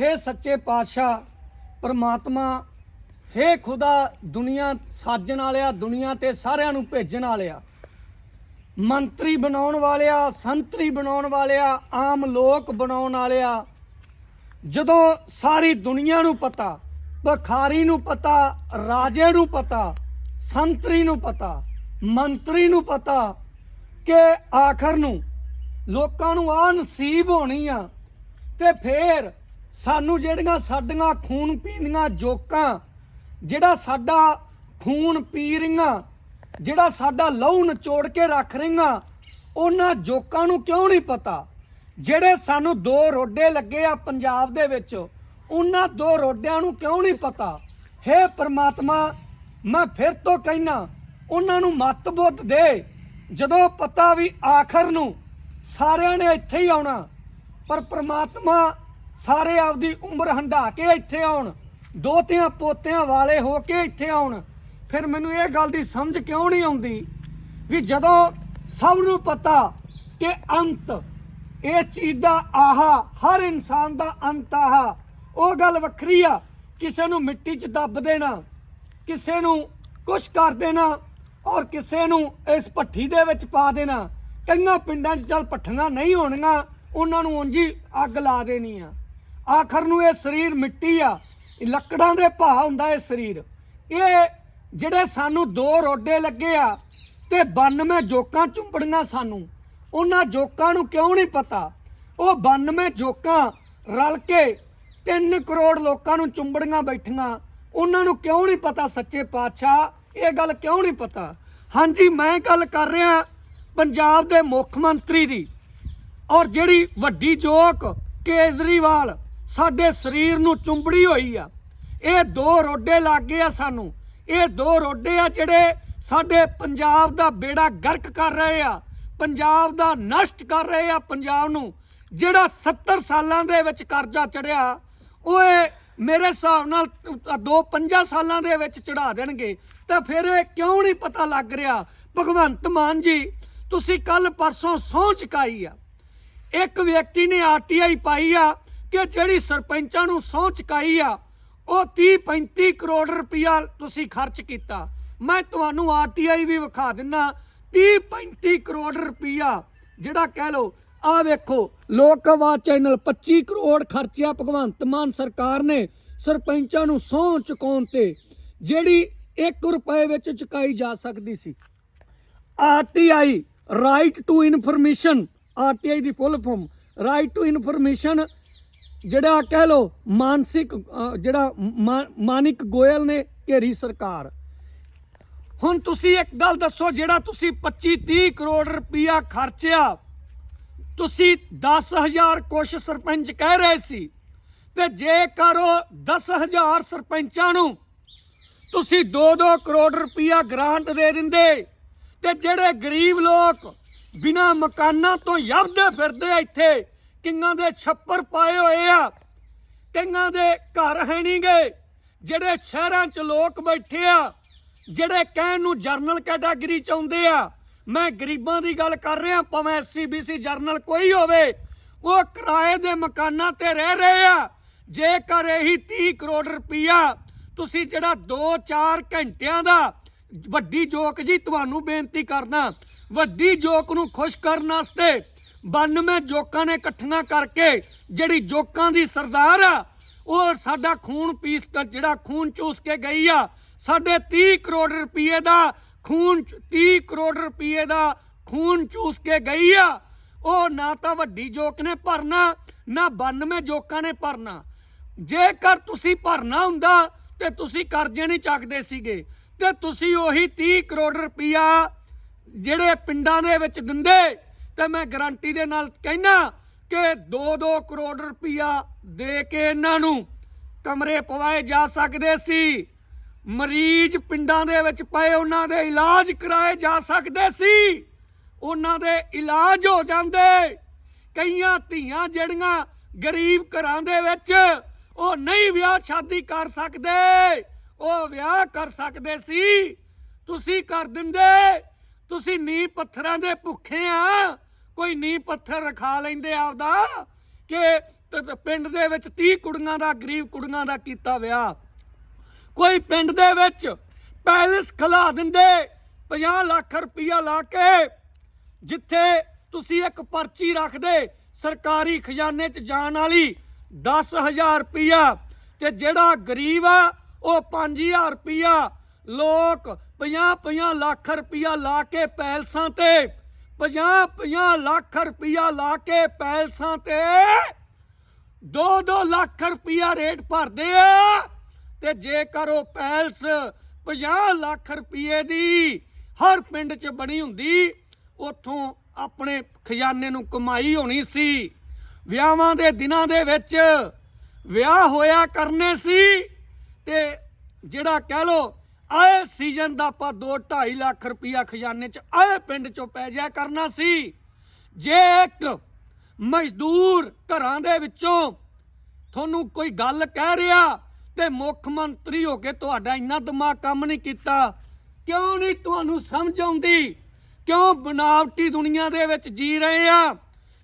ਹੇ ਸੱਚੇ ਪਾਤਸ਼ਾਹ, ਪਰਮਾਤਮਾ, ਹੇ ਖੁਦਾ ਦੁਨੀਆ ਸਾਜਣ ਵਾਲਿਆ, ਦੁਨੀਆ ਤੇ ਸਾਰਿਆਂ ਨੂੰ ਭੇਜਣ ਵਾਲਿਆ। ਮੰਤਰੀ ਬਣਾਉਣ ਵਾਲਿਆ, ਸੰਤਰੀ ਬਣਾਉਣ ਵਾਲਿਆ, ਆਮ ਲੋਕ ਬਣਾਉਣ ਵਾਲਿਆ। ਜਦੋਂ ਸਾਰੀ ਦੁਨੀਆ ਨੂੰ ਪਤਾ, ਭਖਾਰੀ ਨੂੰ ਪਤਾ, ਰਾਜੇ ਨੂੰ ਪਤਾ, ਸੰਤਰੀ ਨੂੰ ਪਤਾ, ਮੰਤਰੀ ਨੂੰ ਪਤਾ ਕਿ ਆਖਰ ਨੂੰ ਲੋਕਾਂ ਨੂੰ ਆ ਨਸੀਬ ਹੋਣੀ ਆ ਤੇ ਫੇਰ ਸਾਨੂੰ ਜਿਹੜੀਆਂ ਸਾਡੀਆਂ ਖੂਨ ਪੀਣੀਆਂ ਜੋਕਾਂ, ਜਿਹੜਾ ਸਾਡਾ ਖੂਨ ਪੀ ਰਹੀਆਂ, ਜਿਹੜਾ ਸਾਡਾ ਲਹੂ ਨਿਚੋੜ ਕੇ ਰੱਖ ਰਹੀਆਂ, ਉਹਨਾਂ ਜੋਕਾਂ ਨੂੰ ਕਿਉਂ ਨਹੀਂ ਪਤਾ? ਜਿਹੜੇ ਸਾਨੂੰ ਦੋ ਰੋਡੇ ਲੱਗੇ ਆ ਪੰਜਾਬ ਦੇ ਵਿੱਚ, ਉਹਨਾਂ ਦੋ ਰੋਡਿਆਂ ਨੂੰ ਕਿਉਂ ਨਹੀਂ ਪਤਾ? ਹੇ ਪ੍ਰਮਾਤਮਾ, ਮੈਂ ਫਿਰ ਤੋਂ ਕਹਿਣਾ ਉਹਨਾਂ ਨੂੰ ਮੱਤ ਬੁੱਧ ਦੇ, ਜਦੋਂ ਪਤਾ ਵੀ ਆਖਰ ਨੂੰ ਸਾਰਿਆਂ ਨੇ ਇੱਥੇ ਹੀ ਆਉਣਾ। ਪਰ ਪ੍ਰਮਾਤਮਾ ਸਾਰੇ ਆਪਦੀ ਉਮਰ ਹੰਢਾ ਕੇ ਇੱਥੇ ਆਉਣ, ਦੋਤਿਆਂ ਪੋਤਿਆਂ ਵਾਲੇ ਹੋ ਕੇ ਇੱਥੇ ਆਉਣ। ਫਿਰ ਮੈਨੂੰ ਇਹ ਗੱਲ ਦੀ ਸਮਝ ਕਿਉਂ ਨਹੀਂ ਆਉਂਦੀ ਵੀ ਜਦੋਂ ਸਭ ਨੂੰ ਪਤਾ ਕਿ ਅੰਤ, ਇਹ ਚੀਜ਼ ਦਾ ਆਹਾ, ਹਰ ਇਨਸਾਨ ਦਾ ਅੰਤ ਆਹਾ, ਉਹ ਗੱਲ ਵੱਖਰੀ ਆ। ਕਿਸੇ ਨੂੰ ਮਿੱਟੀ 'ਚ ਦੱਬ ਦੇਣਾ, ਕਿਸੇ ਨੂੰ ਕੁਛ ਕਰ ਦੇਣਾ ਔਰ ਕਿਸੇ ਨੂੰ ਇਸ ਭੱਠੀ ਦੇ ਵਿੱਚ ਪਾ ਦੇਣਾ। ਕਈਆਂ ਪਿੰਡਾਂ 'ਚ ਚੱਲ ਭੱਠੀਆਂ ਨਹੀਂ ਹੋਣੀਆਂ, ਉਹਨਾਂ ਨੂੰ ਉਂਝ ਹੀ ਅੱਗ ਲਾ ਦੇਣੀ ਆ। ਆਖਰ ਨੂੰ ਇਹ ਸਰੀਰ ਮਿੱਟੀ ਆ। ਇਹ ਲੱਕੜਾਂ ਦੇ ਭਾਅ ਹੁੰਦਾ ਇਹ ਸਰੀਰ। ਇਹ ਜਿਹੜੇ ਸਾਨੂੰ ਦੋ ਰੋਡੇ ਲੱਗੇ ਆ ਤੇ 92 ਜੋਕਾਂ ਚੁੰਬੜੀਆਂ ਸਾਨੂੰ, ਉਹਨਾਂ ਜੋਕਾਂ ਨੂੰ ਕਿਉਂ ਨਹੀਂ ਪਤਾ? ਉਹ 92 ਜੋਕਾਂ ਰਲ ਕੇ 3 ਕਰੋੜ ਲੋਕਾਂ ਨੂੰ ਚੁੰਬੜੀਆਂ ਬੈਠੀਆਂ, ਉਹਨਾਂ ਨੂੰ ਕਿਉਂ ਨਹੀਂ ਪਤਾ ਸੱਚੇ ਪਾਤਸ਼ਾਹ? ਇਹ ਗੱਲ ਕਿਉਂ ਨਹੀਂ ਪਤਾ? ਹਾਂਜੀ, ਮੈਂ ਗੱਲ ਕਰ ਰਿਹਾ ਪੰਜਾਬ ਦੇ ਮੁੱਖ ਮੰਤਰੀ ਦੀ। ਔਰ ਜਿਹੜੀ ਵੱਡੀ ਜੋਕ ਕੇਜਰੀਵਾਲ ਸਾਡੇ ਸਰੀਰ ਨੂੰ ਚੁੰਬੜੀ ਹੋਈ ਆ। ਇਹ ਦੋ ਰੋਡੇ ਲੱਗੇ ਆ ਸਾਨੂੰ। ਇਹ ਦੋ ਰੋਡੇ ਆ ਜਿਹੜੇ ਸਾਡੇ ਪੰਜਾਬ ਦਾ ਬੇੜਾ ਗਰਕ ਕਰ ਰਹੇ ਆ। ਪੰਜਾਬ ਦਾ ਨਸ਼ਟ ਕਰ ਰਹੇ ਆ ਪੰਜਾਬ ਨੂੰ। ਜਿਹੜਾ 70 ਸਾਲਾਂ ਦੇ ਵਿੱਚ ਕਰਜ਼ਾ ਚੜਿਆ, ਓਏ ਮੇਰੇ ਹਿਸਾਬ ਨਾਲ ਦੋ ਪੰਜਾਂ ਸਾਲਾਂ ਦੇ ਵਿੱਚ ਚੜਾ ਦੇਣਗੇ। ਤਾਂ ਫਿਰ ਇਹ ਕਿਉਂ ਨਹੀਂ ਪਤਾ ਲੱਗ ਰਿਹਾ? ਭਗਵੰਤ ਮਾਨ ਜੀ, ਤੁਸੀਂ ਕੱਲ ਪਰਸੋਂ ਸਹੁੰ ਚੁਕਾਈ ਆ। ਇੱਕ ਵਿਅਕਤੀ ਨੇ ਆਰਟੀਆਈ ਪਾਈ ਆ। ਕਿ ਜਿਹੜੀ ਸਰਪੰਚਾਂ ਨੂੰ ਸਹੁੰ ਚੁਕਾਈ ਆ, ਉਹ 30 35 ਕਰੋੜ ਰੁਪਇਆ ਤੁਸੀਂ ਖਰਚ ਕੀਤਾ। ਮੈਂ ਤੁਹਾਨੂੰ ਆਰਟੀਆਈ ਵੀ ਵਿਖਾ ਦਿੰਨਾ 30 35 ਕਰੋੜ ਰੁਪਇਆ। ਜਿਹੜਾ ਕਹਿ ਲਓ ਆ ਵੇਖੋ, ਲੋਕ ਆਵਾਜ਼ ਚੈਨਲ 25 ਕਰੋੜ ਖਰਚਿਆ ਭਗਵੰਤ ਮਾਨ ਸਰਕਾਰ ਨੇ ਸਰਪੰਚਾਂ ਨੂੰ ਸਹੁੰ ਚੁਕਾਉਣ ਤੇ, ਜਿਹੜੀ 1 ਰੁਪਏ ਵਿੱਚ ਚੁਕਾਈ ਜਾ ਸਕਦੀ ਸੀ। RTI right to information RTI the full form right to information ਜਿਹੜਾ ਕਹਿ ਲੋ ਮਾਨਸਿਕ ਜਿਹੜਾ ਮਾ- ਮਾਨਿਕ ਗੋਇਲ ਨੇ ਘੇਰੀ ਸਰਕਾਰ। ਹੁਣ ਤੁਸੀਂ ਇੱਕ ਗੱਲ ਦੱਸੋ, ਜਿਹੜਾ ਤੁਸੀਂ 25 30 ਕਰੋੜ ਰੁਪਇਆ ਖਰਚਿਆ, ਤੁਸੀਂ 10000 ਕੁਛ ਸਰਪੰਚ ਕਹਿ ਰਹੇ ਸੀ, ਤੇ ਜੇਕਰ ਉਹ 10000 ਸਰਪੰਚਾਂ ਨੂੰ ਤੁਸੀਂ 2-2 ਕਰੋੜ ਰੁਪਇਆ ਗ੍ਰਾਂਟ ਦੇ ਦਿੰਦੇ, ਤੇ ਜਿਹੜੇ ਗਰੀਬ ਲੋਕ ਬਿਨਾ ਮਕਾਨਾਂ ਤੋਂ ਯਬਦੇ ਫਿਰਦੇ ਇੱਥੇ ਕਿੰਨਾਂ ਦੇ ਛੱਪਰ ਪਾਏ ਹੋਏ ਆ। ਕਈਆਂ ਦੇ ਘਰ ਹੈ ਨਹੀਂ ਨਹੀਂਗੇ ਜਿਹੜੇ ਸ਼ਹਿਰਾਂ 'ਚ ਲੋਕ ਬੈਠੇ ਆ, ਜਿਹੜੇ ਕਹਿਣ ਨੂੰ ਜਰਨਲ ਕੈਟਾਗਰੀ ਚ ਆਉਂਦੇ ਆ। ਮੈਂ ਗਰੀਬਾਂ ਦੀ ਗੱਲ ਕਰ ਰਿਹਾ, ਭਾਵੇਂ ਐਸਸੀਬੀਸੀ ਜਰਨਲ ਕੋਈ ਹੋਵੇ, ਉਹ ਕਿਰਾਏ ਦੇ ਮਕਾਨਾਂ ਤੇ ਰਹਿ ਰਹੇ ਆ। ਜੇਕਰ ਇਹੀ 30 ਕਰੋੜ ਰੁਪਈਆ ਤੁਸੀਂ ਜਿਹੜਾ 2-4 ਘੰਟਿਆਂ ਦਾ ਵੱਡੀ ਜੋਕ ਜੀ ਤੁਹਾਨੂੰ ਬੇਨਤੀ ਕਰਦਾ, ਵੱਡੀ ਜੋਕ ਨੂੰ ਖੁਸ਼ ਕਰਨ ਵਾਸਤੇ 92 ਜੋਕਾਂ ਨੇ ਇਕੱਠੀਆਂ ਕਰਕੇ ਜਿਹੜੀ ਜੋਕਾਂ ਦੀ ਸਰਦਾਰ ਆ, ਉਹ ਸਾਡਾ ਖੂਨ ਪੀਸ ਕਰ ਜਿਹੜਾ ਖੂਨ ਚੂਸ ਕੇ ਗਈ ਆ, ਸਾਡੇ 30 ਕਰੋੜ ਰੁਪਏ ਦਾ ਖੂਨ ਚ- 30 ਕਰੋੜ ਰੁਪਏ ਦਾ ਖੂਨ ਚੂਸ ਕੇ ਗਈ ਆ, ਉਹ ਨਾ ਤਾਂ ਵੱਡੀ ਜੋਕ ਨੇ ਭਰਨਾ, ਨਾ 92 ਜੋਕਾਂ ਨੇ ਭਰਨਾ। ਜੇਕਰ ਤੁਸੀਂ ਭਰਨਾ ਹੁੰਦਾ, ਤੇ ਤੁਸੀਂ ਕਰਜ਼ੇ ਨਹੀਂ ਚੱਕਦੇ ਸੀਗੇ, ਤੇ ਤੁਸੀਂ ਉਹੀ 30 ਕਰੋੜ ਰੁਪਇਆ ਜਿਹੜੇ ਪਿੰਡਾਂ ਦੇ ਵਿੱਚ ਦਿੰਦੇ ਤੇ ਮੈਂ ਗਾਰੰਟੀ ਦੇ ਨਾਲ ਕਹਿਣਾ ਕਿ 2-2 ਕਰੋੜ ਰੁਪਇਆ ਦੇ ਕੇ ਇਹਨਾਂ ਨੂੰ ਕਮਰੇ ਪਵਾਏ ਜਾ ਸਕਦੇ ਸੀ। ਮਰੀਜ਼ ਪਿੰਡਾਂ ਦੇ ਵਿੱਚ ਪਏ ਉਹਨਾਂ ਦੇ ਇਲਾਜ ਕਰਾਏ ਜਾ ਸਕਦੇ ਸੀ। ਉਹਨਾਂ ਦੇ ਇਲਾਜ ਹੋ ਜਾਂਦੇ। ਕਈਆਂ ਧੀਆਂ ਜਿਹੜੀਆਂ ਗਰੀਬ ਘਰਾਂ ਦੇ ਵਿੱਚ ਉਹ ਨਹੀਂ ਵਿਆਹ ਸ਼ਾਦੀ ਕਰ ਸਕਦੇ, ਉਹ ਵਿਆਹ ਕਰ ਸਕਦੇ ਸੀ। ਤੁਸੀਂ ਕਰ ਦਿੰਦੇ, ਤੁਸੀਂ ਨੀ ਪੱਥਰਾਂ ਦੇ ਭੁੱਖੇ ਆ। ਕੋਈ ਨੀ ਪੱਥਰ ਰਖਾ ਲੈਂਦੇ ਆਪਦਾ ਕਿ ਤੇ ਪਿੰਡ ਦੇ ਵਿੱਚ 30 ਕੁੜੀਆਂ ਦਾ, ਗਰੀਬ ਕੁੜੀਆਂ ਦਾ ਕੀਤਾ ਵਿਆਹ। ਕੋਈ ਪਿੰਡ ਦੇ ਵਿੱਚ ਪੈਲਸ ਖਲਾ ਦਿੰਦੇ 50 ਲੱਖ ਰੁਪਈਆ ਲਾ ਕੇ, ਜਿੱਥੇ ਤੁਸੀਂ ਇੱਕ ਪਰਚੀ ਰੱਖਦੇ, ਸਰਕਾਰੀ ਖਜ਼ਾਨੇ 'ਚ ਜਾਣ ਵਾਲੀ 10000 ਰੁਪਈਆ। ਤੇ ਜਿਹੜਾ ਗਰੀਬ ਆ, ਉਹ 5000 ਰੁਪਈਆ। ਲੋਕ 50-50 ਲੱਖ ਰੁਪਈਆ ਲਾ ਕੇ ਪੈਲਸਾਂ ਤੇ 50-50 ਲੱਖ ਰੁਪਇਆ ਲਾ ਕੇ ਪੈਲਸਾਂ ਤੇ 2-2 ਲੱਖ ਰੁਪਇਆ ਰੇਟ ਭਰਦੇ ਆ। ਤੇ ਜੇਕਰ ਉਹ ਪੈਲਸ 50 ਲੱਖ ਰੁਪਏ ਦੀ ਹਰ ਪਿੰਡ 'ਚ ਬਣੀ ਹੁੰਦੀ, ਉਥੋਂ ਆਪਣੇ ਖਜ਼ਾਨੇ ਨੂੰ ਕਮਾਈ ਹੋਣੀ ਸੀ। ਵਿਆਹਾਂ ਦੇ ਦਿਨਾਂ ਦੇ ਵਿੱਚ ਵਿਆਹ ਹੋਇਆ ਕਰਨੇ ਸੀ ਤੇ ਜਿਹੜਾ ਕਹਿ ਲੋ ਆਏ ਸੀਜ਼ਨ ਦਾ ਆਪਾਂ 2.5 ਲੱਖ ਰੁਪਇਆ ਖਜ਼ਾਨੇ 'ਚ ਆਏ ਪਿੰਡ 'ਚੋਂ ਪੈ ਜਾਇਆ ਕਰਨਾ ਸੀ। ਜੇ ਇੱਕ ਮਜ਼ਦੂਰ ਘਰਾਂ ਦੇ ਵਿੱਚੋਂ ਤੁਹਾਨੂੰ ਕੋਈ ਗੱਲ ਕਹਿ ਰਿਹਾ ਤੇ ਮੁੱਖ ਮੰਤਰੀ ਹੋ ਕੇ ਤੁਹਾਡਾ ਇੰਨਾ ਦਿਮਾਗ ਕੰਮ ਨਹੀਂ ਕੀਤਾ, ਕਿਉਂ ਨਹੀਂ ਤੁਹਾਨੂੰ ਸਮਝ ਆਉਂਦੀ? ਕਿਉਂ ਬਨਾਵਟੀ ਦੁਨੀਆ ਦੇ ਵਿੱਚ ਜੀ ਰਹੇ ਆ?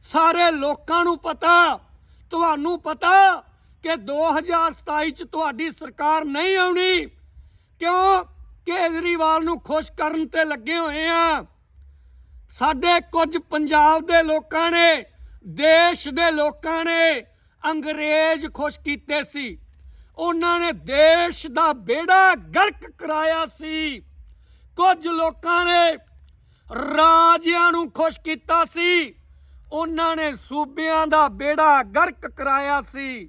ਸਾਰੇ ਲੋਕਾਂ ਨੂੰ ਪਤਾ, ਤੁਹਾਨੂੰ ਪਤਾ ਕਿ 2027 ਚ ਤੁਹਾਡੀ ਸਰਕਾਰ ਨਹੀਂ ਆਉਣੀ। ਕਿਉਂ ਕੇਜਰੀਵਾਲ ਨੂੰ ਖੁਸ਼ ਕਰਨ ਤੇ ਲੱਗੇ ਹੋਏ ਆ? ਸਾਡੇ ਕੁਝ ਪੰਜਾਬ ਦੇ ਲੋਕਾਂ ਨੇ, ਦੇਸ਼ ਦੇ ਲੋਕਾਂ ਨੇ ਅੰਗਰੇਜ਼ ਖੁਸ਼ ਕੀਤੇ ਸੀ। ਉਹਨਾਂ ਨੇ ਦੇਸ਼ ਦਾ ਬੇੜਾ ਗਰਕ ਕਰਾਇਆ ਸੀ। ਕੁਝ ਲੋਕਾਂ ਨੇ ਰਾਜਿਆਂ ਨੂੰ ਖੁਸ਼ ਕੀਤਾ ਸੀ। ਉਹਨਾਂ ਨੇ ਸੂਬਿਆਂ ਦਾ ਬੇੜਾ ਗਰਕ ਕਰਾਇਆ ਸੀ।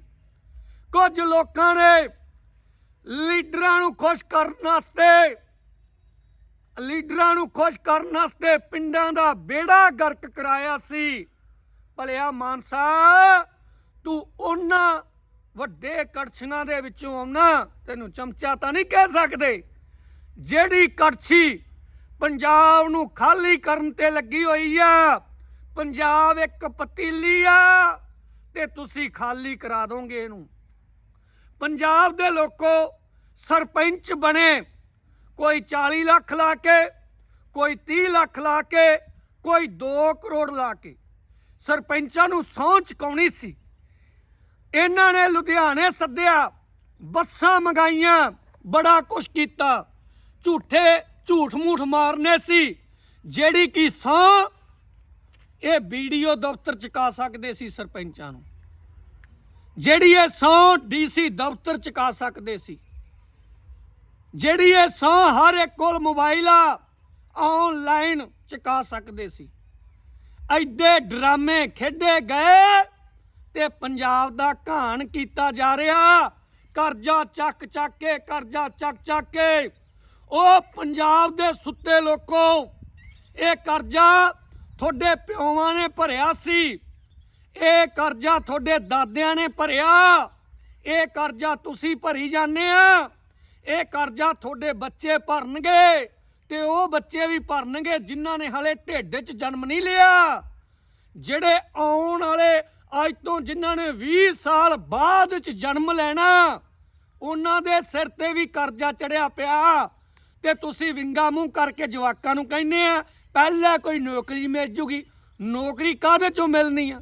ਕੁਝ ਲੋਕਾਂ ਨੇ ਲੀਡਰਾਂ ਨੂੰ ਖੁਸ਼ ਕਰਨ ਵਾਸਤੇ, ਲੀਡਰਾਂ ਨੂੰ ਖੁਸ਼ ਕਰਨ ਵਾਸਤੇ ਪਿੰਡਾਂ ਦਾ ਬੇੜਾ ਗਰਕ ਕਰਾਇਆ ਸੀ। ਭਲਿਆ ਮਾਨਸਾ, ਤੂੰ ਉਹਨਾਂ ਵੱਡੇ ਕੜਛੀਆਂ ਦੇ ਵਿੱਚੋਂ ਆਉਣਾ, ਤੈਨੂੰ ਚਮਚਾ ਤਾਂ ਨਹੀਂ ਕਹਿ ਸਕਦੇ। ਜਿਹੜੀ ਕੜਛੀ ਪੰਜਾਬ ਨੂੰ ਖਾਲੀ ਕਰਨ ਤੇ ਲੱਗੀ ਹੋਈ ਆ, ਪੰਜਾਬ ਇੱਕ ਪਤੀਲੀ ਆ, ਤੇ ਤੁਸੀਂ ਖਾਲੀ ਕਰਾ ਦੋਗੇ ਇਹਨੂੰ। ਪੰਜਾਬ ਦੇ ਲੋਕੋ ਸਰਪੰਚ ਬਣੇ। ਕੋਈ 40 ਲੱਖ ਲਾ ਕੇ, ਕੋਈ 30 ਲੱਖ ਲਾ ਕੇ, ਕੋਈ 2 ਕਰੋੜ ਲਾ ਕੇ। ਸਰਪੰਚਾਂ ਨੂੰ ਸਹੁੰ ਚੁਕਾਉਣੀ ਸੀ। ਇਹਨਾਂ ਨੇ ਲੁਧਿਆਣੇ ਸੱਦਿਆ, ਬੱਸਾਂ ਮੰਗਾਈਆਂ, ਬੜਾ ਕੁਛ ਕੀਤਾ। ਝੂਠੇ, ਝੂਠ ਮੂਠ ਮਾਰਨੇ ਸੀ। ਜਿਹੜੀ ਕਿ ਸਹੁੰ, ਇਹ ਵੀਡੀਓ ਦਫ਼ਤਰ ਚੁਕਾ ਸਕਦੇ ਸੀ ਸਰਪੰਚਾਂ ਨੂੰ। ਜਿਹੜੀ ਇਹ ਸਹੁੰ ਡੀਸੀ ਦਫ਼ਤਰ ਚੁਕਾ ਸਕਦੇ ਸੀ, ਜਿਹੜੀ ਇਹ ਸਹੁੰ ਹਰ ਇੱਕ ਕੋਲ ਮੋਬਾਈਲ ਆ, ਆਨਲਾਈਨ ਚੁਕਾ ਸਕਦੇ ਸੀ। ਐਡੇ ਡਰਾਮੇ ਖੇਡੇ ਗਏ ਤੇ ਪੰਜਾਬ ਦਾ ਘਾਣ ਕੀਤਾ ਜਾ ਰਿਹਾ। ਕਰਜ਼ਾ ਚੱਕ ਚੱਕ ਕੇ, ਕਰਜ਼ਾ ਚੱਕ ਚੱਕ ਕੇ, ਉਹ ਪੰਜਾਬ ਦੇ ਸੁੱਤੇ ਲੋਕੋ, ਇਹ ਕਰਜ਼ਾ ਤੁਹਾਡੇ ਪਿਓਾਂ ਨੇ ਭਰਿਆ ਸੀ। ਇਹ ਕਰਜ਼ਾ ਤੁਹਾਡੇ ਦਾਦਿਆਂ ਨੇ ਭਰਿਆ। ਇਹ ਕਰਜ਼ਾ ਤੁਸੀਂ ਭਰੀ ਜਾਂਦੇ ਆ। ਇਹ ਕਰਜ਼ਾ ਤੁਹਾਡੇ ਬੱਚੇ ਭਰਨਗੇ ਤੇ ਉਹ ਬੱਚੇ ਵੀ ਭਰਨਗੇ ਜਿਨ੍ਹਾਂ ਨੇ ਹਲੇ ਢਿੱਡ 'ਚ ਜਨਮ ਨਹੀਂ ਲਿਆ। ਜਿਹੜੇ ਆਉਣ ਵਾਲੇ ਅੱਜ ਤੋਂ ਜਿਨ੍ਹਾਂ ਨੇ 20 ਸਾਲ ਬਾਅਦ 'ਚ ਜਨਮ ਲੈਣਾ, ਉਹਨਾਂ ਦੇ ਸਿਰ ਤੇ ਵੀ ਕਰਜ਼ਾ ਚੜਿਆ ਪਿਆ। ਤੇ ਤੁਸੀਂ ਵਿੰਗਾ ਮੂੰਹ ਕਰਕੇ ਜਵਾਕਾਂ ਨੂੰ ਕਹਿੰਦੇ ਆ, ਪਹਿਲਾਂ ਕੋਈ ਨੌਕਰੀ ਮਿਲ ਜੂਗੀ। ਨੌਕਰੀ ਕਾਹਦੇ ਚੋਂ ਮਿਲਣੀ ਆ?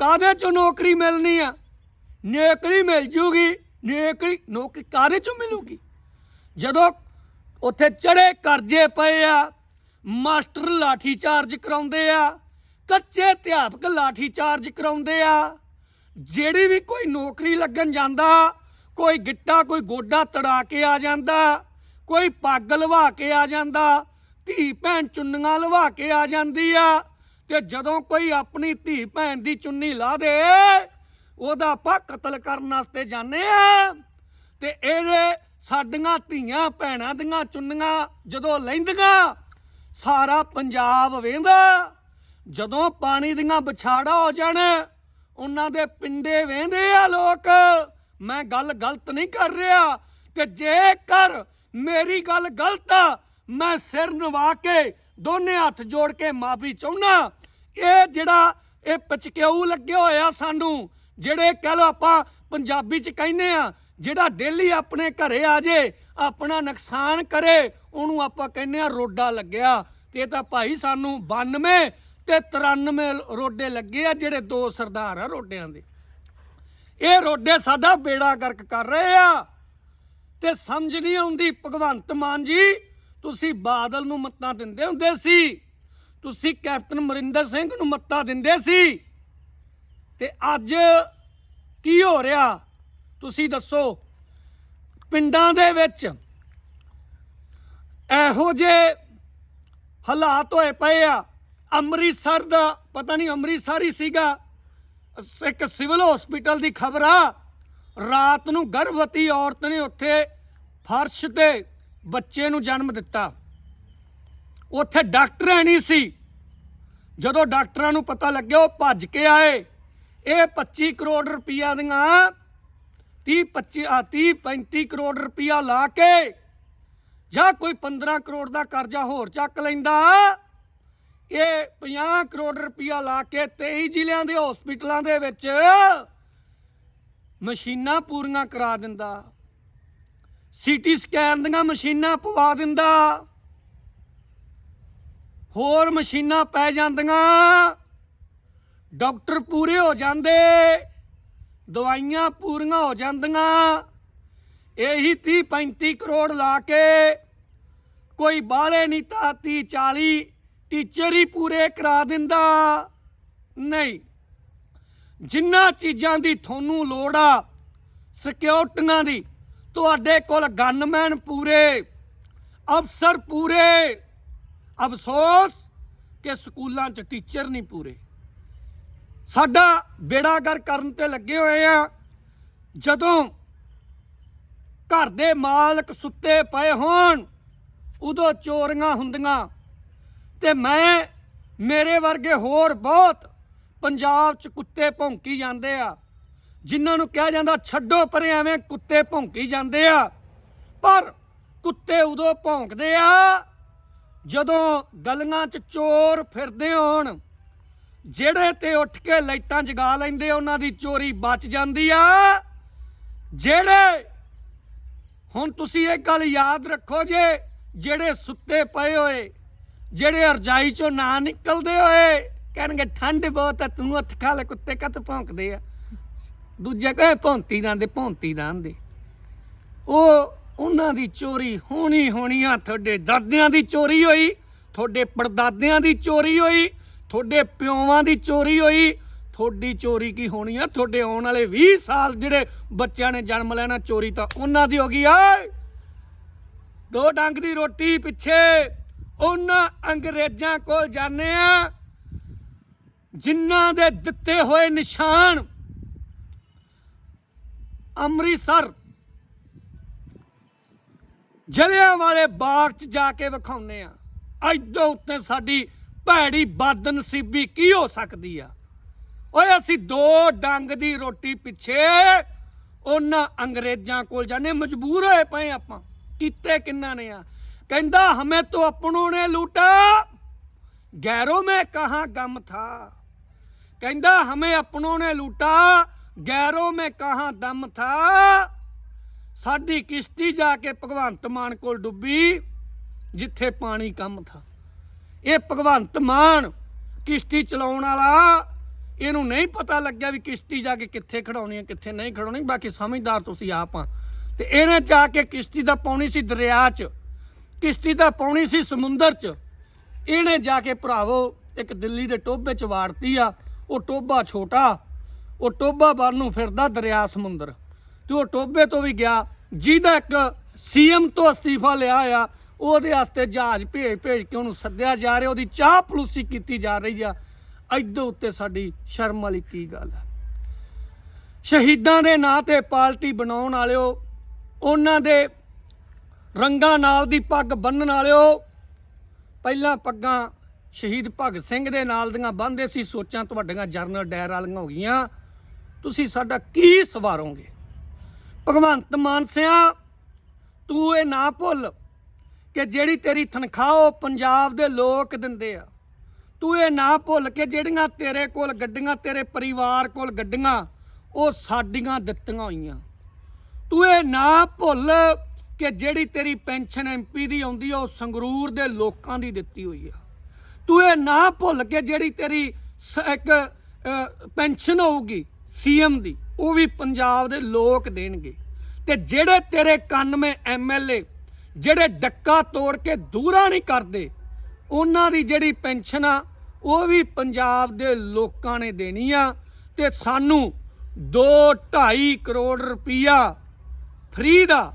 ਕਾਹਦੇ ਚੋਂ ਨੌਕਰੀ ਮਿਲਣੀ ਆ? ਨੌਕਰੀ ਮਿਲ ਜੂਗੀ ਨੌਕਰੀ ਨੌਕਰੀ ਕਾਹਦੇ ਚੋਂ ਮਿਲੂਗੀ? ਜਦੋਂ ਉੱਥੇ ਚੜੇ ਕਰਜ਼ੇ ਪਏ ਆ, ਮਾਸਟਰ ਲਾਠੀ ਚਾਰਜ ਕਰਾਉਂਦੇ ਆ, ਕੱਚੇ ਅਧਿਆਪਕ ਲਾਠੀ ਚਾਰਜ ਕਰਾਉਂਦੇ ਆ, ਜਿਹੜੀ ਵੀ ਕੋਈ ਨੌਕਰੀ ਲੱਗਣ ਜਾਂਦਾ, ਕੋਈ ਗਿੱਟਾ, ਕੋਈ ਗੋਡਾ ਤੜਾ ਕੇ ਆ ਜਾਂਦਾ, ਕੋਈ ਪੱਗ ਲਵਾ ਕੇ ਆ ਜਾਂਦਾ, ਧੀ ਭੈਣ ਚੁੰਨੀਆਂ ਲਵਾ ਕੇ ਆ ਜਾਂਦੀ ਆ ਤੇ ਜਦੋਂ ਕੋਈ ਆਪਣੀ ਧੀ ਭੈਣ ਦੀ ਚੁੰਨੀ ਲਾ ਦੇ, ਉਹਦਾ ਆਪਾਂ ਕਤਲ ਕਰਨ ਵਾਸਤੇ ਜਾਂਦੇ ਆ। ਤੇ ਇਹਦੇ ਸਾਡੀਆਂ ਧੀਆਂ ਭੈਣਾਂ ਦੀਆਂ ਚੁੰਨੀਆਂ ਜਦੋਂ ਲੈਂਦੀਆਂ, ਸਾਰਾ ਪੰਜਾਬ ਵੇਂਦਾ। ਜਦੋਂ ਪਾਣੀ ਦੀਆਂ ਵਿਛਾੜਾ ਹੋ ਜਾਣ, ਉਹਨਾਂ ਦੇ ਪਿੰਡੇ ਵੇਂਦੇ ਆ ਲੋਕ। ਮੈਂ ਗੱਲ ਗਲਤ ਨਹੀਂ ਕਰ ਰਿਹਾ ਕਿ ਜੇਕਰ ਮੇਰੀ ਗੱਲ ਗਲਤ ਆ, ਮੈਂ ਸਿਰ ਨਵਾ ਕੇ ਦੋਨੇ ਹੱਥ ਜੋੜ ਕੇ ਮਾਫੀ ਚਾਹੁੰਦਾ। ਇਹ ਜਿਹੜਾ ਇਹ ਪਚਕਿਊ ਲੱਗਿਆ ਹੋਇਆ ਸਾਨੂੰ, ਜਿਹੜੇ ਕਹ ਲੋ ਆਪਾਂ ਪੰਜਾਬੀ ਚ ਕਹਿੰਦੇ ਆ, ਜਿਹੜਾ ਡੇਲੀ ਆਪਣੇ ਘਰੇ ਆ ਜੇ, ਆਪਣਾ ਨੁਕਸਾਨ ਕਰੇ, ਉਹਨੂੰ ਆਪਾਂ ਕਹਿੰਦੇ ਆ ਰੋਡਾ ਲੱਗਿਆ। ਤੇ ਇਹ ਤਾਂ ਭਾਈ ਸਾਨੂੰ 92 ਤੇ 93 ਰੋਡੇ ਲੱਗੇ ਆ, ਜਿਹੜੇ ਦੋ ਸਰਦਾਰ ਆ ਰੋਡਿਆਂ ਦੇ। ਇਹ ਰੋਡੇ ਸਾਡਾ ਬੇੜਾ ਗਰਕ ਕਰ ਰਹੇ ਆ। ਤੇ ਸਮਝ ਨਹੀਂ ਆਉਂਦੀ, ਭਗਵੰਤ ਮਾਨ ਜੀ, ਤੁਸੀਂ ਬਾਦਲ ਨੂੰ ਮੱਤਾਂ ਦਿੰਦੇ ਹੁੰਦੇ ਸੀ। ਤੁਸੀਂ ਕੈਪਟਨ ਮਰਿੰਦਰ ਸਿੰਘ ਨੂੰ ਮੱਤਾ ਦਿੰਦੇ ਸੀ। ਤੇ ਅੱਜ ਕੀ ਹੋ ਰਿਹਾ? ਤੁਸੀਂ ਦੱਸੋ। ਪਿੰਡਾਂ ਦੇ ਵਿੱਚ ਇਹੋ ਜੇ ਹਾਲਾਤ ਹੋਏ ਪਏ ਆ। ਅੰਮ੍ਰਿਤਸਰ ਦਾ, ਪਤਾ ਨਹੀਂ ਅੰਮ੍ਰਿਤਸਰ ਹੀ ਸੀਗਾ। ਇੱਕ ਸਿਵਲ ਹਸਪੀਟਲ ਦੀ ਖਬਰ ਆ। ਰਾਤ ਨੂੰ ਗਰਭਵਤੀ ਔਰਤ ਨੇ ਉੱਥੇ ਫਰਸ਼ ਤੇ ਬੱਚੇ ਨੂੰ ਜਨਮ ਦਿੱਤਾ। ਉੱਥੇ ਡਾਕਟਰ ਹੈ ਨਹੀਂ ਸੀ। ਜਦੋਂ ਡਾਕਟਰਾਂ ਨੂੰ ਪਤਾ ਲੱਗਿਆ, ਉਹ ਭੱਜ ਕੇ ਆਏ। ਇਹ 25 ਕਰੋੜ ਰੁਪਈਆ ਦੀਆਂ 30 25 ਆ 30 35 ਕਰੋੜ ਰੁਪਈਆ ਲਾ ਕੇ ਜਾਂ ਕੋਈ 15 ਕਰੋੜ ਦਾ ਕਰਜ਼ਾ ਹੋਰ ਚੱਕ ਲੈਂਦਾ, ਇਹ 50 ਕਰੋੜ ਰੁਪਈਆ ਲਾ ਕੇ 23 ਜ਼ਿਲ੍ਹਿਆਂ ਦੇ ਹਸਪੀਟਲਾਂ ਦੇ ਵਿੱਚ ਮਸ਼ੀਨਾਂ ਪੂਰੀਆਂ ਕਰਾ ਦਿੰਦਾ। ਸੀਟੀ ਸਕੈਨ ਦੀਆਂ ਮਸ਼ੀਨਾਂ ਪਵਾ ਦਿੰਦਾ। ਹੋਰ ਮਸ਼ੀਨਾਂ ਪੈ ਜਾਂਦੀਆਂ। ਡਾਕਟਰ ਪੂਰੇ ਹੋ ਜਾਂਦੇ, ਦਵਾਈਆਂ ਪੂਰੀਆਂ ਹੋ ਜਾਂਦੀਆਂ। ਇਹੀ 30 35 ਕਰੋੜ ਲਾ ਕੇ ਕੋਈ ਬਾਹਲੇ ਨਹੀਂ ਤਾਂ 30 40 ਟੀਚਰ ਹੀ ਪੂਰੇ ਕਰਾ ਦਿੰਦਾ। ਨਹੀਂ, ਜਿੰਨਾ ਚੀਜ਼ਾਂ ਦੀ ਤੁਹਾਨੂੰ ਲੋੜ ਆ, ਸਿਕਿਉਰਟੀਆਂ ਦੀ, ਤੁਹਾਡੇ ਕੋਲ ਗਨਮੈਨ ਪੂਰੇ, ਅਫਸਰ ਪੂਰੇ ਅਫਸੋਸ ਕਿ ਸਕੂਲਾਂ 'ਚ ਟੀਚਰ ਨਹੀਂ ਪੂਰੇ। ਸਾਡਾ ਬੇੜਾਗਰ ਕਰਨ ਤੇ ਲੱਗੇ ਹੋਏ ਆ। ਜਦੋਂ ਘਰ ਦੇ ਮਾਲਕ ਸੁੱਤੇ ਪਏ ਹੋਣ, ਉਦੋਂ ਚੋਰੀਆਂ ਹੁੰਦੀਆਂ। ਤੇ ਮੈਂ, ਮੇਰੇ ਵਰਗੇ ਹੋਰ ਬਹੁਤ ਪੰਜਾਬ 'ਚ ਕੁੱਤੇ ਭੌਂਕੀ ਜਾਂਦੇ ਆ। ਜਿਨ੍ਹਾਂ ਨੂੰ ਕਿਹਾ ਜਾਂਦਾ, ਛੱਡੋ ਪਰੇ, ਐਵੇਂ ਕੁੱਤੇ ਭੌਂਕੀ ਜਾਂਦੇ ਆ। ਪਰ ਕੁੱਤੇ ਉਦੋਂ ਭੌਂਕਦੇ ਆ ਜਦੋਂ ਗਲੀਆਂ 'ਚ ਚੋਰ ਫਿਰਦੇ ਹੋਣ, ਜਿਹੜੇ ਤੇ ਉੱਠ ਕੇ ਲਾਈਟਾਂ ਜਗਾ ਲੈਂਦੇ ਉਹਨਾਂ ਦੀ ਚੋਰੀ ਬਚ ਜਾਂਦੀ ਆ। ਜਿਹੜੇ, ਹੁਣ ਤੁਸੀਂ ਇਹ ਗੱਲ ਯਾਦ ਰੱਖੋ ਜੇ, ਜਿਹੜੇ ਸੁੱਤੇ ਪਏ ਹੋਏ, ਜਿਹੜੇ ਅਰਜਾਈ ਚੋਂ ਨਾ ਨਿਕਲਦੇ ਹੋਏ, ਕਹਿਣਗੇ, ਠੰਡ ਬਹੁਤ ਆ, ਤੂੰ ਹੱਥ ਖਾ ਲੈ, ਕੁੱਤੇ ਕੱਤ ਭੌਂਕਦੇ ਆ? ਦੂਜੇ ਕਹੇ, ਭੌਂਤੀ ਜਾਂਦੇ ਭੌਂਤੀ ਜਾਂਦੇ ਉਹ ਉਹਨਾਂ ਦੀ ਚੋਰੀ ਹੋਣੀ ਹੋਣੀ ਆ ਤੁਹਾਡੇ ਦਾਦਿਆਂ ਦੀ ਚੋਰੀ ਹੋਈ, ਤੁਹਾਡੇ ਪੜਦਾਦਿਆਂ ਦੀ ਚੋਰੀ ਹੋਈ, ਤੁਹਾਡੇ ਪਿਓਵਾਂ ਦੀ ਚੋਰੀ ਹੋਈ। ਤੁਹਾਡੀ ਚੋਰੀ ਕੀ ਹੋਣੀ ਆ? ਤੁਹਾਡੇ ਆਉਣ ਵਾਲੇ 20 ਸਾਲ ਜਿਹੜੇ ਬੱਚਿਆਂ ਨੇ ਜਨਮ ਲੈਣਾ ਚੋਰੀ ਤਾਂ ਉਹਨਾਂ ਦੀ ਹੋ ਗਈ ਓਏ ਦੋ ਡੰਗ ਦੀ ਰੋਟੀ ਪਿੱਛੇ, ਉਹਨਾਂ ਅੰਗਰੇਜ਼ਾਂ ਕੋਲ ਜਾਂਦੇ ਆ। ਜਿਨ੍ਹਾਂ ਦੇ ਦਿੱਤੇ ਹੋਏ ਨਿਸ਼ਾਨ ਅੰਮ੍ਰਿਤਸਰ ਜਲਿਆਂ ਵਾਲੇ ਬਾਗ 'ਚ ਜਾ ਕੇ ਵਿਖਾਉਨੇ ਆ। ਐਦੋਂ ਉੱਤੇ ਸਾਡੀ ਭੈੜੀ ਬਦਨਸੀਬੀ ਕੀ ਹੋ ਸਕਦੀ ਆ? ਓਏ, ਅਸੀਂ ਦੋ ਡੰਗ ਦੀ ਰੋਟੀ ਪਿੱਛੇ ਉਹਨਾਂ ਅੰਗਰੇਜ਼ਾਂ ਕੋਲ ਜਾਣੇ ਮਜਬੂਰ ਹੋਏ ਪਏ ਆਪਾਂ। ਕੀਤੇ ਕਿੰਨਾ ਨੇ ਆ? ਕਹਿੰਦਾ, ਹਮੇ ਤੋ ਆਪਣੋ ਨੇ ਲੂਟਾ। ਗੈਰੋ ਮੈਂ ਕਹਾ ਗਮ ਥਾ? ਕਹਿੰਦਾ, ਹਮੇ ਆਪਣੋ ਨੇ ਲੂਟਾ। ਗੈਰੋ ਮੈਂ ਕਹਾ ਦਮ ਥਾ? ਸਾਡੀ ਕਿਸ਼ਤੀ ਜਾ ਕੇ ਭਗਵੰਤ ਮਾਨ ਕੋਲ ਡੁੱਬੀ, ਜਿੱਥੇ ਪਾਣੀ ਕੰਮ ਥਾ। ਇਹ ਭਗਵੰਤ ਮਾਨ ਕਿਸ਼ਤੀ ਚਲਾਉਣ ਵਾਲਾ, ਇਹਨੂੰ ਨਹੀਂ ਪਤਾ ਲੱਗਿਆ ਵੀ ਕਿਸ਼ਤੀ ਜਾ ਕੇ ਕਿੱਥੇ ਖੜਾਉਣੀ ਹੈ, ਕਿੱਥੇ ਨਹੀਂ ਖੜਾਉਣੀ। ਬਾਕੀ ਸਮਝਦਾਰ ਤੁਸੀਂ ਆਪ ਆ। ਤੇ ਇਹਨੇ ਜਾ ਕੇ ਕਿਸ਼ਤੀ ਦਾ ਪਾਉਣੀ ਸੀ ਦਰਿਆ 'ਚ, ਕਿਸ਼ਤੀ ਦਾ ਪਾਉਣੀ ਸੀ ਸਮੁੰਦਰ 'ਚ। ਇਹਨੇ ਜਾ ਕੇ ਭਰਾਵੋ, ਇੱਕ ਦਿੱਲੀ ਦੇ ਟੋਭੇ 'ਚ ਵਾੜਤੀ ਆ। ਉਹ ਟੋਭਾ ਛੋਟਾ, ਉਹ ਟੋਭਾ ਬਣ ਨੂੰ ਫਿਰਦਾ ਦਰਿਆ ਸਮੁੰਦਰ। ਤੇ ਉਹ ਟੋਭੇ ਤੋਂ ਵੀ ਗਿਆ, ਜਿਹਦਾ ਇੱਕ ਸੀਐਮ ਤੋਂ ਅਸਤੀਫਾ ਲਿਆ ਆ ਉਹਦੇ ਵਾਸਤੇ ਜਹਾਜ਼ ਭੇਜ ਭੇਜ ਕੇ ਉਹਨੂੰ ਸੱਦਿਆ ਜਾ ਰਿਹਾ, ਉਹਦੀ ਚਾਹ ਪਲੂਸੀ ਕੀਤੀ ਜਾ ਰਹੀ ਆ। ਐਦੋਂ ਉੱਤੇ ਸਾਡੀ ਸ਼ਰਮ ਵਾਲੀ ਕੀ ਗੱਲ ਹੈ ਸ਼ਹੀਦਾਂ ਦੇ ਨਾਂ ਤੇ ਪਾਰਟੀ ਬਣਾਉਣ ਵਾਲਿਓ, ਉਹਨਾਂ ਦੇ ਰੰਗਾਂ ਨਾਲ ਦੀ ਪੱਗ ਬੰਨਣ ਵਾਲਿਓ, ਪਹਿਲਾਂ ਪੱਗਾਂ ਸ਼ਹੀਦ ਭਗਤ ਸਿੰਘ ਦੇ ਨਾਲ ਦੀਆਂ ਬੰਨਦੇ ਸੀ, ਸੋਚਾਂ ਤੁਹਾਡੀਆਂ ਜਰਨਲ ਡਾਇਰ ਵਾਲੀਆਂ ਹੋ ਗਈਆਂ। ਤੁਸੀਂ ਸਾਡਾ ਕੀ ਸਵਾਰੋਗੇ? ਭਗਵੰਤ ਮਾਨ ਸਿਆ, ਤੂੰ ਇਹ ਨਾ ਭੁੱਲ ਕਿ ਜਿਹੜੀ ਤੇਰੀ ਤਨਖਾਹ ਉਹ ਪੰਜਾਬ ਦੇ ਲੋਕ ਦਿੰਦੇ ਆ। ਤੂੰ ਇਹ ਨਾ ਭੁੱਲ ਕਿ ਜਿਹੜੀਆਂ ਤੇਰੇ ਕੋਲ ਗੱਡੀਆਂ, ਤੇਰੇ ਪਰਿਵਾਰ ਕੋਲ ਗੱਡੀਆਂ, ਉਹ ਸਾਡੀਆਂ ਦਿੱਤੀਆਂ ਹੋਈਆਂ। ਤੂੰ ਇਹ ਨਾ ਭੁੱਲ ਕਿ ਜਿਹੜੀ ਤੇਰੀ ਪੈਨਸ਼ਨ ਐਮਪੀ ਦੀ ਆਉਂਦੀ ਆ, ਉਹ ਸੰਗਰੂਰ ਦੇ ਲੋਕਾਂ ਦੀ ਦਿੱਤੀ ਹੋਈ ਆ। ਤੂੰ ਇਹ ਨਾ ਭੁੱਲ ਕਿ ਜਿਹੜੀ ਤੇਰੀ ਸ- ਇੱਕ ਪੈਨਸ਼ਨ ਹੋਊਗੀ, ਸੀਐਮ ਦੀ। ਉਹ ਵੀ ਪੰਜਾਬ ਦੇ ਲੋਕ ਦੇਣਗੇ। ਤੇ ਜਿਹੜੇ ਤੇਰੇ 91 ਐਮਐਲਏ ਜਿਹੜੇ ਡੱਕਾ ਤੋੜ ਕੇ ਦੂਰਾ ਨਹੀਂ ਕਰਦੇ, ਉਹਨਾਂ ਦੀ ਜਿਹੜੀ ਪੈਨਸ਼ਨ ਆ, ਉਹ ਵੀ ਪੰਜਾਬ ਦੇ ਲੋਕਾਂ ਨੇ ਦੇਣੀ ਆ। ਤੇ ਸਾਨੂੰ 2.5 ਕਰੋੜ ਰੁਪਈਆ ਫ੍ਰੀ ਦਾ,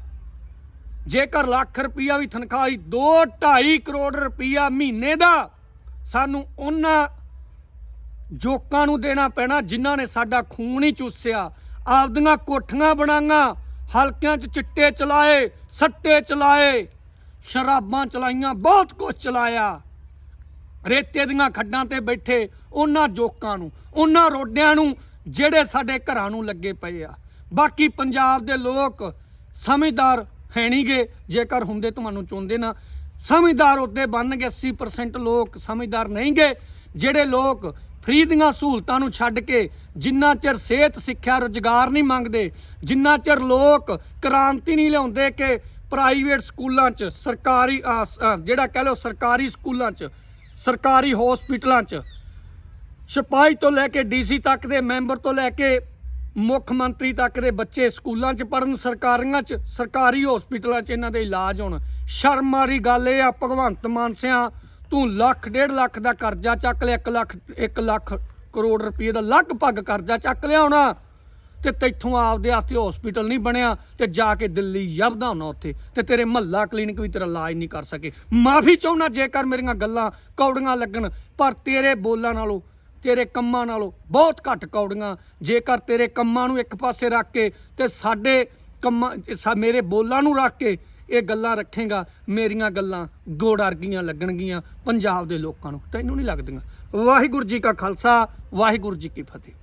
ਜੇਕਰ ਲੱਖ ਰੁਪਈਆ ਵੀ ਤਨਖਾਹ 2.5 ਕਰੋੜ ਰੁਪਈਆ ਮਹੀਨੇ ਦਾ, ਸਾਨੂੰ ਉਹਨਾਂ ਜੋਕਾਂ ਨੂੰ ਦੇਣਾ ਪੈਣਾ, ਜਿਨ੍ਹਾਂ ਨੇ ਸਾਡਾ ਖੂਨ ਹੀ ਚੂਸਿਆ। ਆਪਦੀਆਂ ਕੋਠੀਆਂ ਬਣਾਈਆਂ, ਹਲਕਿਆਂ 'ਚ ਚਿੱਟੇ ਚਲਾਏ, ਸੱਟੇ ਚਲਾਏ, ਸ਼ਰਾਬਾਂ ਚਲਾਈਆਂ, ਬਹੁਤ ਕੁਝ ਚਲਾਇਆ। ਰੇਤੇ ਦੀਆਂ ਖੱਡਾਂ ਤੇ ਬੈਠੇ ਉਹਨਾਂ ਜੋਕਾਂ ਨੂੰ, ਉਹਨਾਂ ਰੋਡਿਆਂ ਨੂੰ, ਜਿਹੜੇ ਸਾਡੇ ਘਰਾਂ ਨੂੰ ਲੱਗੇ ਪਏ ਆ। ਬਾਕੀ ਪੰਜਾਬ ਦੇ ਲੋਕ ਸਮਝਦਾਰ ਹੈ ਨਹੀਂਗੇ ਜੇਕਰ ਹੁੰਦੇ ਤੁਹਾਨੂੰ ਚੁਣਦੇ ਨਾ। ਸਮਝਦਾਰ ਉੱਤੇ ਬਣਨਗੇ 80% ਲੋਕ ਸਮਝਦਾਰ ਨਹੀਂਗੇ ਜਿਹੜੇ ਲੋਕ ਫ੍ਰੀ ਦੀਆਂ ਸਹੂਲਤਾਂ ਨੂੰ ਛੱਡ ਕੇ ਜਿੰਨਾ ਚਿਰ ਸਿਹਤ ਸਿੱਖਿਆ ਰੁਜ਼ਗਾਰ ਨਹੀਂ ਮੰਗਦੇ ਜਿੰਨਾ ਚਿਰ ਲੋਕ ਕ੍ਰਾਂਤੀ ਨਹੀਂ ਲਿਆਉਂਦੇ ਕਿ ਪ੍ਰਾਈਵੇਟ ਸਕੂਲਾਂ 'ਚ ਸਰਕਾਰੀ ਅਹ, ਜਿਹੜਾ ਕਹ ਲਓ ਸਰਕਾਰੀ ਸਕੂਲਾਂ 'ਚ ਸਰਕਾਰੀ ਹਸਪੀਟਲਾਂ 'ਚ ਸਿਪਾਹੀ ਤੋਂ ਲੈ ਕੇ ਡੀਸੀ ਤੱਕ ਦੇ ਮੈਂਬਰ ਤੋਂ ਲੈ ਕੇ ਮੁੱਖ ਮੰਤਰੀ ਤੱਕ ਦੇ ਬੱਚੇ ਸਕੂਲਾਂ 'ਚ ਪੜਨ ਸਰਕਾਰੀਆਂ 'ਚ ਸਰਕਾਰੀ ਹਸਪੀਟਲਾਂ 'ਚ ਇਹਨਾਂ ਦੇ ਇਲਾਜ ਹੋਣ। ਸ਼ਰਮ ਵਾਲੀ ਗੱਲ ਇਹ ਆ ਭਗਵੰਤ ਮਾਨ ਸਿਆ ਤੂੰ ਲੱਖ, ਡੇਢ ਲੱਖ ਦਾ ਕਰਜ਼ਾ ਚੱਕ ਲਿਆ 1 ਲੱਖ 1 ਲੱਖ ਕਰੋੜ ਰੁਪਏ ਦਾ ਲਗਭਗ ਕਰਜ਼ਾ ਚੱਕ ਲਿਆ ਹੋਣਾ ਤੇ ਤੈਥੋਂ ਆਪਦੇ ਹੱਥੇ ਹਸਪੀਟਲ ਨਹੀਂ ਬਣਿਆ ਤੇ ਜਾ ਕੇ ਦਿੱਲੀ ਯਬਦਾ ਹੋਣਾ ਉੱਥੇ ਤੇ ਤੇਰੇ ਮਹੱਲਾ ਕਲੀਨਿਕ ਵੀ ਤੇਰਾ ਇਲਾਜ ਨਹੀਂ ਕਰ ਸਕੇ। ਮਾਫੀ ਚਾਹੁੰਨਾ ਜੇਕਰ ਮੇਰੀਆਂ ਗੱਲਾਂ ਕੌੜੀਆਂ ਲੱਗਣ, ਪਰ ਤੇਰੇ ਬੋਲਾਂ ਨਾਲੋਂ, ਤੇਰੇ ਕੰਮਾਂ ਨਾਲੋਂ ਬਹੁਤ ਘੱਟ ਕੌੜੀਆਂ। ਜੇਕਰ ਤੇਰੇ ਕੰਮਾਂ ਨੂੰ ਇੱਕ ਪਾਸੇ ਰੱਖ ਕੇ ਤੇ ਸਾਡੇ ਕੰਮਾਂ ਸਾ- ਮੇਰੇ ਬੋਲਾਂ ਨੂੰ ਰੱਖ ਕੇ ਇਹ ਗੱਲਾਂ ਰੱਖੇਗਾ, ਮੇਰੀਆਂ ਗੱਲਾਂ ਗੋੜ ਅਰਗੀਆਂ ਲੱਗਣਗੀਆਂ ਪੰਜਾਬ ਦੇ ਲੋਕਾਂ ਨੂੰ, ਤੈਨੂੰ ਨਹੀਂ ਲੱਗਦੀਆਂ। ਵਾਹਿਗੁਰੂ ਜੀ ਕਾ ਖਾਲਸਾ, ਵਾਹਿਗੁਰੂ ਜੀ ਕੀ ਫਤਿਹ।